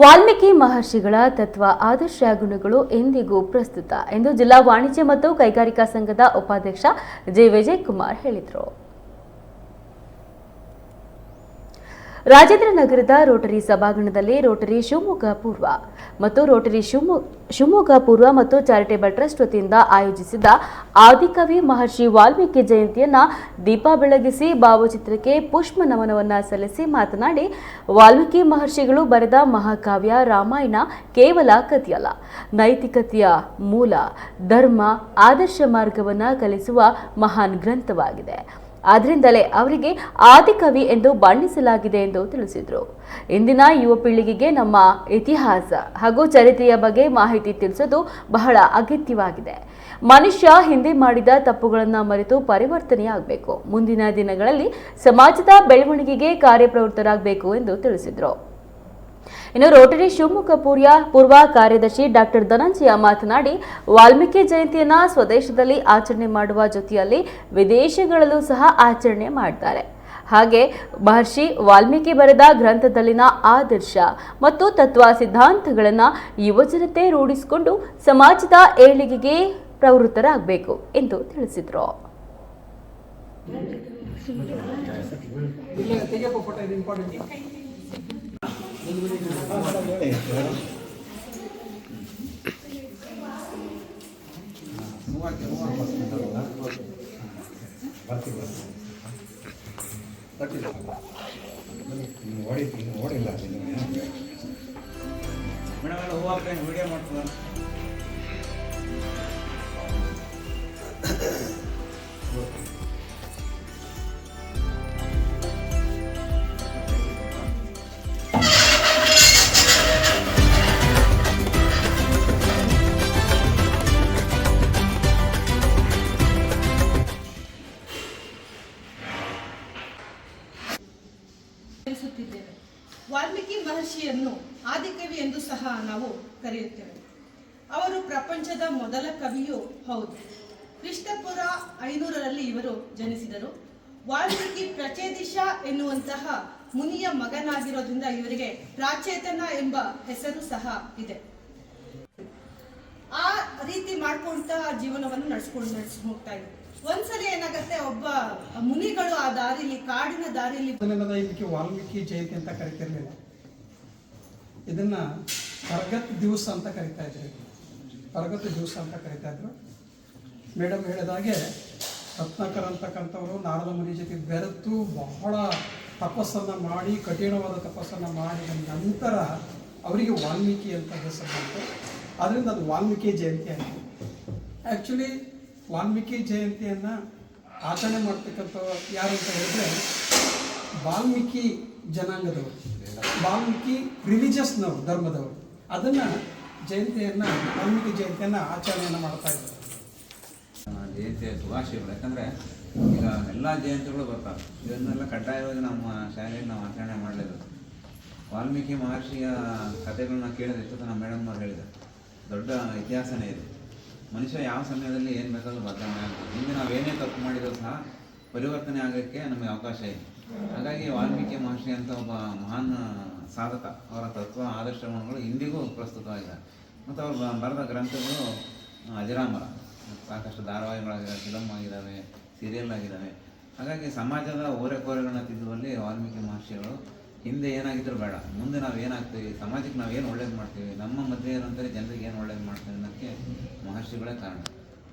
ವಾಲ್ಮೀಕಿ ಮಹರ್ಷಿಗಳ ತತ್ವ, ಆದರ್ಶ ಗುಣಗಳು ಎಂದಿಗೂ ಪ್ರಸ್ತುತ ಎಂದು ಜಿಲ್ಲಾ ವಾಣಿಜ್ಯ ಮತ್ತು ಕೈಗಾರಿಕಾ ಸಂಘದ ಉಪಾಧ್ಯಕ್ಷ ಜೆ. ವಿಜಯ್ ಕುಮಾರ್ ಹೇಳಿದರು. ರಾಜೇಂದ್ರ ನಗರದ ರೋಟರಿ ಸಭಾಂಗಣದಲ್ಲಿ ರೋಟರಿ ಶಿವಮೊಗ್ಗ ಪೂರ್ವ. ಮತ್ತು ರೋಟರಿ ಶಿವಮೊಗ್ಗ ಪೂರ್ವ ಮತ್ತು ಚಾರಿಟೇಬಲ್ ಟ್ರಸ್ಟ್ ವತಿಯಿಂದ ಆಯೋಜಿಸಿದ್ದ ಆದಿಕವಿ ಮಹರ್ಷಿ ವಾಲ್ಮೀಕಿ ಜಯಂತಿಯನ್ನ ದೀಪ ಬೆಳಗಿಸಿ ಭಾವಚಿತ್ರಕ್ಕೆ ಪುಷ್ಪ ನಮನವನ್ನ ಸಲ್ಲಿಸಿ ಮಾತನಾಡಿ ವಾಲ್ಮೀಕಿ ಮಹರ್ಷಿಗಳು ಬರೆದ ಮಹಾಕಾವ್ಯ ರಾಮಾಯಣ ಕೇವಲ ಕಥೆಯಲ್ಲ. ನೈತಿಕತೆಯ ಮೂಲ, ಧರ್ಮ, ಆದರ್ಶ ಮಾರ್ಗವನ್ನು ಕಲಿಸುವ ಮಹಾನ್ ಗ್ರಂಥವಾಗಿದೆ. ಆದ್ರಿಂದಲೇ ಅವರಿಗೆ ಆದಿಕವಿ ಎಂದು ಬಣ್ಣಿಸಲಾಗಿದೆ ಎಂದು ತಿಳಿಸಿದರು. ಇಂದಿನ ಯುವ ಪೀಳಿಗೆಗೆ ನಮ್ಮ ಇತಿಹಾಸ ಹಾಗೂ ಚರಿತ್ರೆಯ ಬಗ್ಗೆ ಮಾಹಿತಿ ತಿಳಿಸೋದು ಬಹಳ ಅಗತ್ಯವಾಗಿದೆ. ಮನುಷ್ಯ ಹಿಂದೆ ಮಾಡಿದ ತಪ್ಪುಗಳನ್ನು ಮರೆತು ಪರಿವರ್ತನೆಯಾಗಬೇಕು. ಮುಂದಿನ ದಿನಗಳಲ್ಲಿ ಸಮಾಜದ ಬೆಳವಣಿಗೆಗೆ ಕಾರ್ಯಪ್ರವೃತ್ತರಾಗಬೇಕು ಎಂದು ತಿಳಿಸಿದರು. ಇನ್ನು ರೋಟರಿ ಶಿವಮೊಗ್ಗ ಪೂರ್ಯ ಪೂರ್ವ ಕಾರ್ಯದರ್ಶಿ ಡಾಕ್ಟರ್ ಧನಂಜಯ ಮಾತನಾಡಿ, ವಾಲ್ಮೀಕಿ ಜಯಂತಿಯನ್ನು ಸ್ವದೇಶದಲ್ಲಿ ಆಚರಣೆ ಮಾಡುವ ಜೊತೆಯಲ್ಲಿ ವಿದೇಶಗಳಲ್ಲೂ ಸಹ ಆಚರಣೆ ಮಾಡ್ತಾರೆ. ಹಾಗೆ ಮಹರ್ಷಿ ವಾಲ್ಮೀಕಿ ಬರೆದ ಗ್ರಂಥದಲ್ಲಿನ ಆದರ್ಶ ಮತ್ತು ತತ್ವ ಸಿದ್ಧಾಂತಗಳನ್ನು ಯುವಜನತೆ ರೂಢಿಸಿಕೊಂಡು ಸಮಾಜದ ಏಳಿಗೆಗೆ ಪ್ರವೃತ್ತರಾಗಬೇಕು ಎಂದು ತಿಳಿಸಿದರು. ಇಂಪಾರ್ಟೆಂಟ್ ಮೇಡಮ್ ಎಲ್ಲ ಹೂವು ಹಾಕ್ಕೊಂಡು ವಿಡಿಯೋ ಮಾಡ್ತಾರೆ ತಿಳಿಸುತ್ತಿದ್ದೇವೆ ವಾಲ್ಮೀಕಿ ಮಹರ್ಷಿಯನ್ನು ಆದಿಕವಿ ಎಂದು ಸಹ ನಾವು ಕರೆಯುತ್ತೇವೆ. ಅವರು ಪ್ರಪಂಚದ ಮೊದಲ ಕವಿಯೂ ಹೌದು. ಕ್ರಿಸ್ತಪುರ ಐನೂರರಲ್ಲಿ ಇವರು ಜನಿಸಿದರು. ವಾಲ್ಮೀಕಿ ಪ್ರಚೇದಿಶ ಎನ್ನುವಂತಹ ಮುನಿಯ ಮಗನಾಗಿರೋದ್ರಿಂದ ಇವರಿಗೆ ಪ್ರಾಚೇತನ ಎಂಬ ಹೆಸರು ಸಹ ಇದೆ. ಆ ರೀತಿ ಮಾಡ್ಕೊಂತ ಜೀವನವನ್ನು ನಡೆಸ್ಕೊಂಡು ನಡೆಸ್ಕೊಂಡು ಹೋಗ್ತಾ ಇದ್ರು. ಒಂದ್ಸಲಿ ಏನಾಗತ್ತೆ, ಒಬ್ಬ ಮುನಿಗಳು ಆ ದಾರಿಲಿ ಕಾಡಿನ ದಾರಿಲಿ ಇದಕ್ಕೆ ವಾಲ್ಮೀಕಿ ಜಯಂತಿ ಅಂತ ಕರಿತಿರ್ಲಿಲ್ಲ. ಇದನ್ನ ಪರಗತ್ ದಿವಸ ಅಂತ ಕರಿತಾ ಇದ್ರು. ಪರಗತ್ ದಿವಸ ಅಂತ ಕರಿತಾ ಇದ್ರು. ಮೇಡಮ್ ಹೇಳಿದಾಗೆ ರತ್ನಾಕರ್ ಅಂತಕ್ಕಂಥವ್ರು ನಾರದ ಮುನಿ ಜೊತೆ ಬೆರೆತು ಬಹಳ ತಪಸ್ಸನ್ನ ಮಾಡಿ, ಕಠಿಣವಾದ ತಪಸ್ಸನ್ನ ಮಾಡಿದ ನಂತರ ಅವರಿಗೆ ವಾಲ್ಮೀಕಿ ಅಂತ ಹೆಸರು ಬಂತು. ಅದರಿಂದ ಅದು ವಾಲ್ಮೀಕಿ ಜಯಂತಿ ಅಂತ. ಆ್ಯಕ್ಚುಲಿ ವಾಲ್ಮೀಕಿ ಜಯಂತಿಯನ್ನು ಆಚರಣೆ ಮಾಡ್ತಕ್ಕಂಥ ಯಾರು ಅಂತ ಹೇಳಿದ್ರೆ ವಾಲ್ಮೀಕಿ ಜನಾಂಗದವರು, ವಾಲ್ಮೀಕಿ ರಿಲಿಜಿಯಸ್ನವರು, ಧರ್ಮದವರು. ಅದನ್ನು ಜಯಂತಿಯನ್ನು, ವಾಲ್ಮೀಕಿ ಜಯಂತಿಯನ್ನು ಆಚರಣೆಯನ್ನು ಮಾಡ್ತಾ ಇದ್ದಾರೆ. ಜಯಂತಿಯ ಶುಭಾಶಯಗಳು. ಯಾಕಂದರೆ ಈಗ ಎಲ್ಲ ಜಯಂತಿಗಳು ಬರ್ತಾವೆ. ಇದನ್ನೆಲ್ಲ ಕಡ್ಡಾಯವಾಗಿ ನಮ್ಮ ಶಾಲೆಯಲ್ಲಿ ನಾವು ಆಚರಣೆ ಮಾಡಲೇಬೇಕು. ವಾಲ್ಮೀಕಿ ಮಹರ್ಷಿಯ ಕಥೆಗಳನ್ನ ಕೇಳಿದ ನಮ್ಮ ಮೇಡಮ್ ಅವ್ರು ಹೇಳಿದ್ದಾರೆ. ದೊಡ್ಡ ಇತಿಹಾಸನೇ ಇದೆ. ಮನುಷ್ಯ ಯಾವ ಸಮಯದಲ್ಲಿ ಏನು ಬೇಕಾದರೂ ಬದಲಾವಣೆ ಆಗ್ತದೆ ಹಿಂದೆ ನಾವೇನೇ ತಪ್ಪು ಮಾಡಿದರೂ ಸಹ ಪರಿವರ್ತನೆ ಆಗೋಕ್ಕೆ ನಮಗೆ ಅವಕಾಶ ಇದೆ ಹಾಗಾಗಿ ವಾಲ್ಮೀಕಿ ಮಹರ್ಷಿ ಅಂತ ಒಬ್ಬ ಮಹಾನ್ ಸಾಧಕ, ಅವರ ತತ್ವ ಆದರ್ಶಗಳು ಇಂದಿಗೂ ಪ್ರಸ್ತುತವಾಗಿದೆ ಮತ್ತು ಅವರು ಬರೆದ ಗ್ರಂಥಗಳು ಅಜರಾಮರ. ಸಾಕಷ್ಟು ಧಾರಾವಾಹಿಗಳಾಗಿದ್ದಾವೆ ಫಿಲಮ್ ಆಗಿದ್ದಾವೆ ಸೀರಿಯಲ್ ಆಗಿದ್ದಾವೆ ಹಾಗಾಗಿ ಸಮಾಜದ ಓರೆಕೋರೆಗಳನ್ನ ತಿದ್ದುವಲ್ಲಿ ವಾಲ್ಮೀಕಿ ಮಹರ್ಷಿಗಳು ಹಿಂದೆ ಏನಾಗಿದ್ರು ಬೇಡ. ಮುಂದೆ ನಾವು ಏನಾಗ್ತೀವಿ, ಸಮಾಜಕ್ಕೆ ನಾವು ಏನು ಒಳ್ಳೇದು ಮಾಡ್ತೀವಿ, ನಮ್ಮ ಮಧ್ಯೆ ಏನಂತಾರೆ ಜನರಿಗೆ ಏನು ಒಳ್ಳೇದು ಮಾಡ್ತೀವಿ ಅನ್ನೋಕ್ಕೆ ಮಹರ್ಷಿಗಳೇ ಕಾರಣ.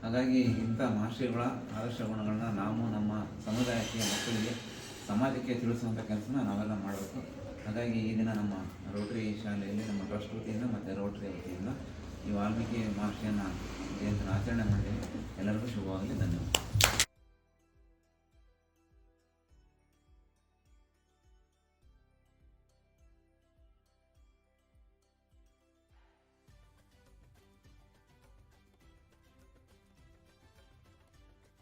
ಹಾಗಾಗಿ ಇಂಥ ಮಹರ್ಷಿಗಳ ಆದರ್ಶ ಗುಣಗಳನ್ನ ನಾವು ನಮ್ಮ ಸಮುದಾಯಕ್ಕೆ, ಮಕ್ಕಳಿಗೆ, ಸಮಾಜಕ್ಕೆ ತಿಳಿಸುವಂಥ ಕೆಲಸನ ನಾವೆಲ್ಲ ಮಾಡಬೇಕು. ಹಾಗಾಗಿ ಈ ದಿನ ನಮ್ಮ ರೋಟರಿ ಶಾಲೆಯಲ್ಲಿ, ನಮ್ಮ ಟ್ರಸ್ಟ್ ವತಿಯಿಂದ ಮತ್ತು ರೋಟರಿ ವತಿಯಿಂದ ಈ ವಾಲ್ಮೀಕಿ ಮಹರ್ಷಿಯನ್ನು ಜಯಂತಿನ ಆಚರಣೆ ಮಾಡಿ ಎಲ್ಲರಿಗೂ ಶುಭವಾಗಲಿ ಧನ್ಯವಾದ